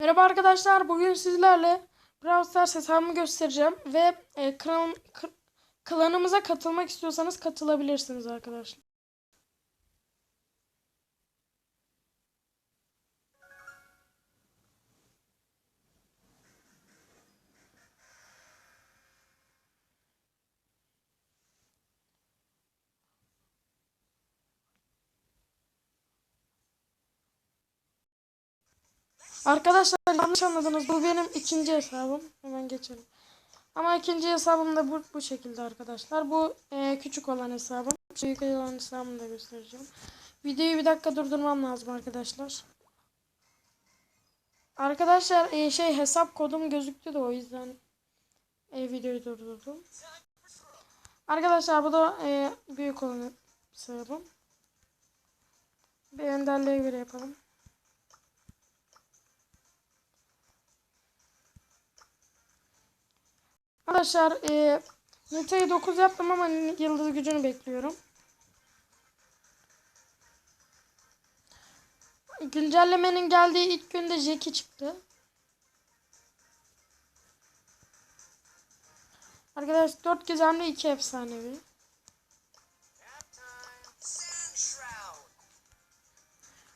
Merhaba arkadaşlar. Bugün sizlerle Brawl Stars hesabımı göstereceğim ve e, klan, klanımıza katılmak istiyorsanız katılabilirsiniz arkadaşlar. Arkadaşlar yanlış anladınız. Bu benim ikinci hesabım. Hemen geçelim. Ama ikinci hesabım da bu, bu şekilde arkadaşlar. Bu e, küçük olan hesabım. Büyük olan hesabımı da göstereceğim. Videoyu bir dakika durdurmam lazım arkadaşlar. Arkadaşlar e, şey hesap kodum gözüktü de o yüzden e, videoyu durdurdum. Arkadaşlar bu da e, büyük olan hesabım. Bir enderliğe göre yapalım. Arkadaşlar e, Nita'yı 9 yaptım ama yıldız gücünü bekliyorum. Güncellemenin geldiği ilk günde Jackie çıktı. Arkadaşlar 4 gizemli 2 efsanevi.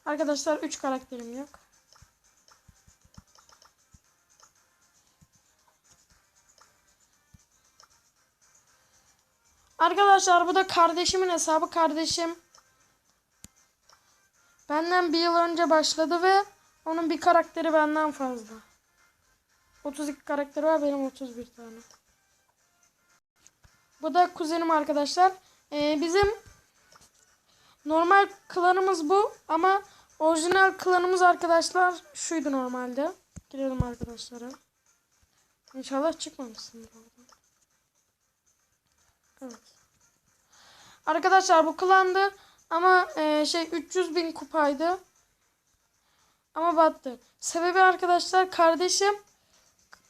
Arkadaşlar 3 karakterim yok. Arkadaşlar bu da kardeşimin hesabı. Kardeşim benden bir yıl önce başladı ve onun bir karakteri benden fazla. 32 karakteri var benim 31 tane. Bu da kuzenim arkadaşlar. Ee, bizim normal klanımız bu ama orijinal klanımız arkadaşlar şuydu normalde. Girelim arkadaşlara. İnşallah çıkmamışsındır oradan. Arkadaşlar bu klandı ama e, şey 300 bin kupaydı. Ama battı. Sebebi arkadaşlar kardeşim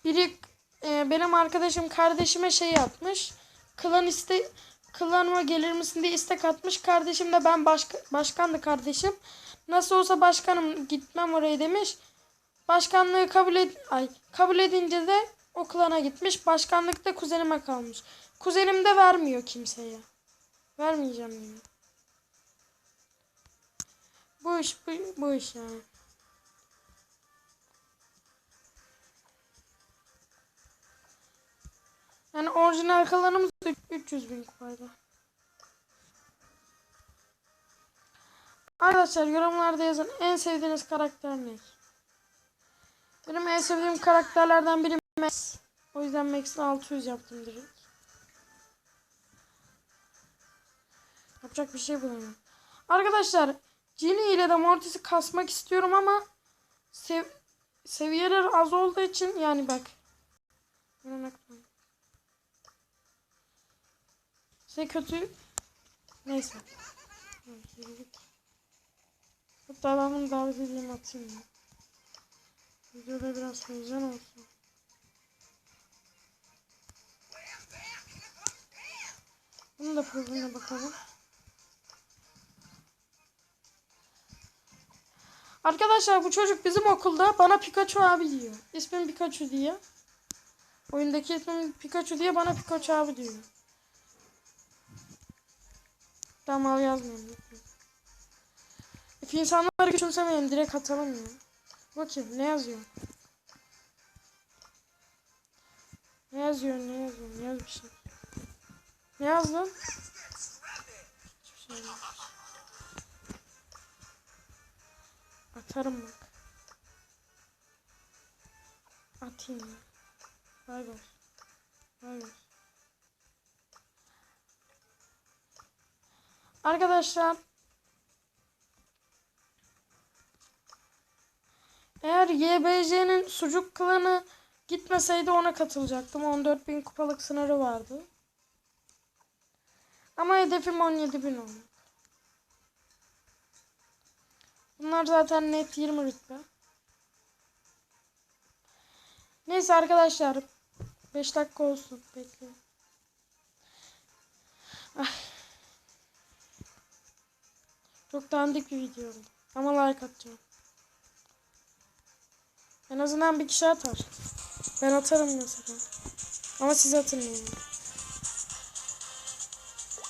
biri e, benim arkadaşım kardeşime şey yapmış. Klan iste klanıma gelir misin diye istek atmış. Kardeşim de ben başka, başkandı kardeşim. Nasıl olsa başkanım gitmem oraya demiş. Başkanlığı kabul ed ay kabul edince de o klana gitmiş. Başkanlık da kuzenime kalmış. Kuzenim de vermiyor kimseye. Vermeyeceğim yine. Bu iş bu, bu iş yani. Yani orijinal kalanımız da 300 bin kupaydı. Arkadaşlar yorumlarda yazın en sevdiğiniz karakter ne? Benim en sevdiğim karakterlerden biri Max. O yüzden Max'i 600 yaptım direkt. Yapacak bir şey bulamıyorum. Arkadaşlar Genie ile de Mortis'i kasmak istiyorum ama sev seviyeler az olduğu için yani bak. Size kötü neyse. Hatta ben bunu davet edeyim atayım. Videoda biraz heyecan olsun. Bunun da profiline bakalım. Arkadaşlar bu çocuk bizim okulda bana Pikachu abi diyor. İsmim Pikachu diye. Oyundaki ismim Pikachu diye bana Pikachu abi diyor. Tamam yazmayayım. Efe insanları küçümsemeyin direkt atalım ya. Bakayım ne yazıyor? Ne yazıyor ne yazıyor ne yaz bir şey. Ne yazdın? Yok. Atarım bak. Atayım ya. Bay bay. Bay bay. Arkadaşlar eğer YBC'nin sucuk klanı gitmeseydi ona katılacaktım. 14.000 kupalık sınırı vardı. Ama hedefim 17.000 oldu. Bunlar zaten net 20 rütbe. Neyse arkadaşlar. 5 dakika olsun. Bekleyin. Ah. Çok dandik bir video oldu. Ama like atacağım. En azından bir kişi atar. Ben atarım mesela. Ama siz atın.